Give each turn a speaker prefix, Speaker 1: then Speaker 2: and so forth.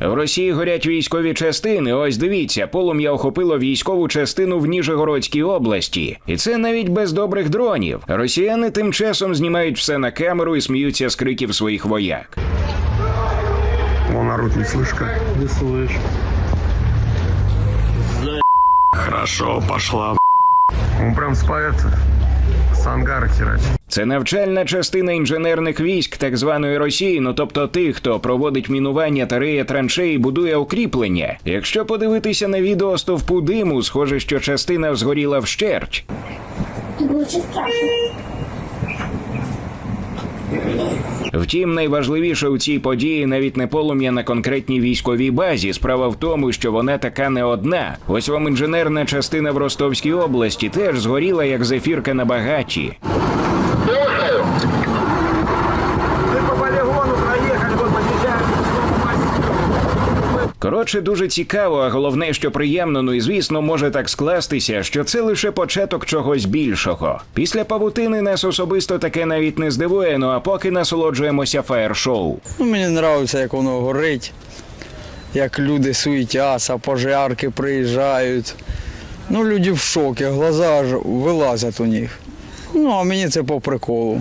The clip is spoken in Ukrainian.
Speaker 1: В Росії горять військові частини. Ось дивіться, полум'я охопило військову частину в Ніжегородській області, і це навіть без добрих дронів. Росіяни тим часом знімають все на камеру і сміються з криків своїх вояк.
Speaker 2: Он орут, не слышь как?
Speaker 3: Не слышу.
Speaker 2: Хорошо, пошла. Он прям спавится Сангар ангара.
Speaker 1: Це навчальна частина інженерних військ так званої Росії, ну тобто тих, хто проводить мінування та риє траншеї, будує укріплення. Якщо подивитися на відео стовпу диму, схоже, що частина згоріла вщерть.
Speaker 4: Дуже страшно.
Speaker 1: Втім, найважливіше у цій події навіть не полум'я на конкретній військовій базі. Справа в тому, що вона така не одна. Ось вам інженерна частина в Ростовській області теж згоріла як зефірка на багаті.
Speaker 5: Мы
Speaker 1: Коротше, дуже цікаво, а головне, що приємно, ну і звісно, може так скластися, що це лише початок чогось більшого. Після павутини нас особисто таке навіть не здивує, ну а поки насолоджуємося фаєр-шоу.
Speaker 6: Ну, мені подобається, як воно горить, як люди суетяться, пожарки приїжджають. Ну, люди в шокі, глаза аж вилазять у них. Ну, а мені це по приколу.